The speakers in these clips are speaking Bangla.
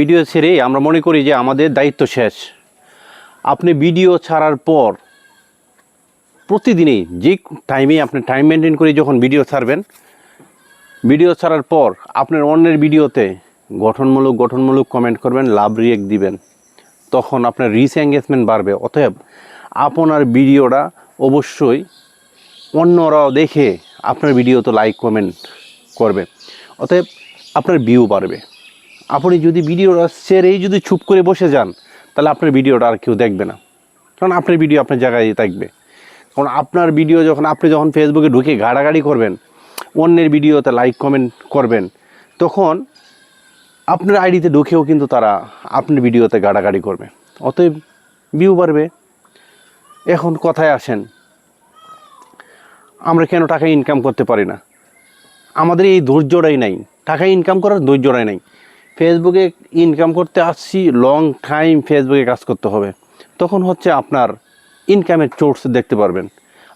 ভিডিও ছেড়ে আমরা মনে করি যে আমাদের দায়িত্ব শেষ। আপনি ভিডিও ছাড়ার পর প্রতিদিনই যে টাইমে আপনি টাইম মেনটেন করে যখন ভিডিও ছাড়বেন, ভিডিও ছাড়ার পর আপনার অন্যের ভিডিওতে গঠনমূলক গঠনমূলক কমেন্ট করবেন, লাভ রিয়েক্ট দিবেন। তখন আপনার রিচ এঙ্গেজমেন্ট বাড়বে। অতএব আপনার ভিডিওটা অবশ্যই অন্যরাও দেখে আপনার ভিডিও তো লাইক কমেন্ট করবে। অতএব আপনার ভিউ বাড়বে। আপনি যদি ভিডিওটা ছেড়েই যদি চুপ করে বসে যান, তাহলে আপনার ভিডিওটা আর কেউ দেখবে না। কারণ আপনার ভিডিও আপনার জায়গায় থাকবে। কারণ আপনার ভিডিও যখন, আপনি যখন ফেসবুকে ঢুকে গাড়াগাড়ি করবেন, অন্যের ভিডিওতে লাইক কমেন্ট করবেন, তখন আপনার আইডিতে ঢুকেও কিন্তু তারা আপনার ভিডিওতে গাড়াগাড়ি করবে। অতএব ভিউ বাড়বে। এখন কথায় আসেন, আমরা কেন টাকা ইনকাম করতে পারি না? আমাদের এই ধৈর্যটাই নাই। টাকা ইনকাম করার ধৈর্যটাই নাই। ফেসবুকে ইনকাম করতে আসছি লং টাইম ফেসবুকে কাজ করতে হবে। তখন হচ্ছে আপনার ইনকামের সোর্স দেখতে পারবেন।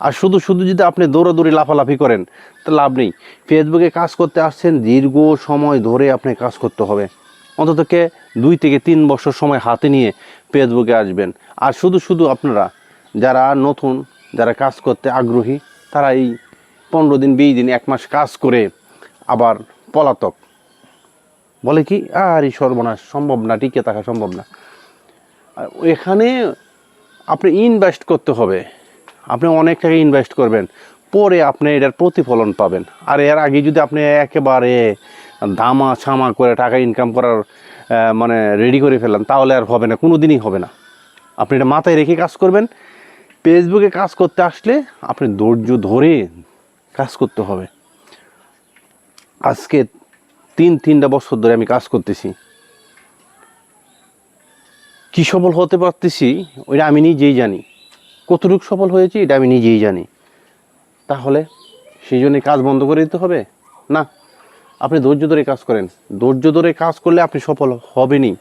আর শুধু শুধু যদি আপনি দৌড়াদৌড়ি, লাফালাফি করেন, তা লাভ নেই। ফেসবুকে কাজ করতে আসছেন, দীর্ঘ সময় ধরে আপনি কাজ করতে হবে। অন্ততকে দুই থেকে তিন বছর সময় হাতে নিয়ে ফেসবুকে আসবেন। আর শুধু শুধু আপনারা, যারা নতুন, যারা কাজ করতে আগ্রহী, তারা এই পনেরো দিন, বিশ দিন, এক মাস কাজ করে আবার পলাতক। বলে কি আর এই সর্বনাশ, সম্ভব না, টিকে থাকা সম্ভব না। এখানে আপনি ইনভেস্ট করতে হবে। আপনি অনেক টাকা ইনভেস্ট করবেন, পরে আপনি এটার প্রতিফলন পাবেন। আর এর আগে যদি আপনি একেবারে দামা ছামা করে টাকা ইনকাম করার মানে রেডি করে ফেলেন তাহলে আর হবে না কোনো দিনই হবে না। আপনি এটা মাথায় রেখে কাজ করবেন। ফেসবুকে কাজ করতে আসলে আপনি ধৈর্য ধরে কাজ করতে হবে। আজকে তিন, তিনটা বছর ধরে আমি কাজ করতেছি। কি সফল হতে পারতেছি, ওইটা আমি নিজেই জানি। কতটুকু সফল হয়েছি, এটা আমি নিজেই জানি। তাহলে সেই জন্য কাজ বন্ধ করে দিতে হবে? না। আপনি ধৈর্য ধরে কাজ করেন। ধৈর্য ধরে কাজ করলে আপনি সফল হবেনই।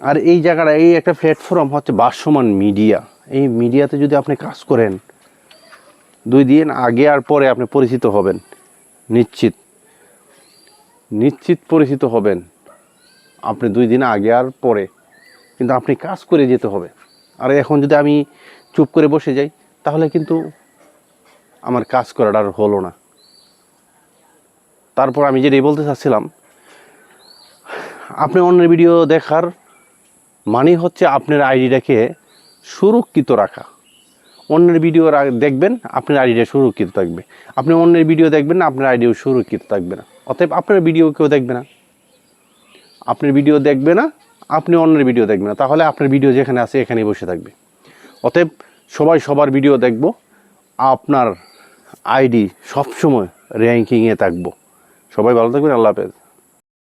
আর এই জায়গাটা, এই একটা প্ল্যাটফর্ম হচ্ছে ভাষ্যমান মিডিয়া এই মিডিয়াতে যদি আপনি কাজ করেন, দুই দিন আগে আর পরে আপনি পরিচিত হবেন। নিশ্চিত। নিশ্চিত পরিচিত হবেন। আপনি দুই দিন আগে আর পরে। কিন্তু আপনি কাজ করে যেতে হবে। আর এখন যদি আমি চুপ করে বসে যাই, তাহলে কিন্তু আমার কাজ করাটা আর হলো না। তারপর আমি যেটাই বলতে চাচ্ছিলাম, আপনি অন্যের ভিডিও দেখার মানে হচ্ছে আপনার আইডিটাকে সুরক্ষিত রাখা। অন্যের ভিডিও দেখবেন, আপনার আইডিটা সুরক্ষিত থাকবে। আপনি অন্যের ভিডিও দেখবেন না আপনার আইডিও সুরক্ষিত থাকবে না। অতএব আপনার ভিডিও কেউ দেখবে না। আপনার ভিডিও দেখবে না, আপনি অন্যের ভিডিও দেখবে না। তাহলে আপনার ভিডিও যেখানে আছে, এখানেই বসে থাকবে। অতএব সবাই সবার ভিডিও দেখব, আপনার আইডি সবসময় র্যাঙ্কিংয়ে থাকব। সবাই ভালো থাকবেন, আল্লাহ হাফেজ।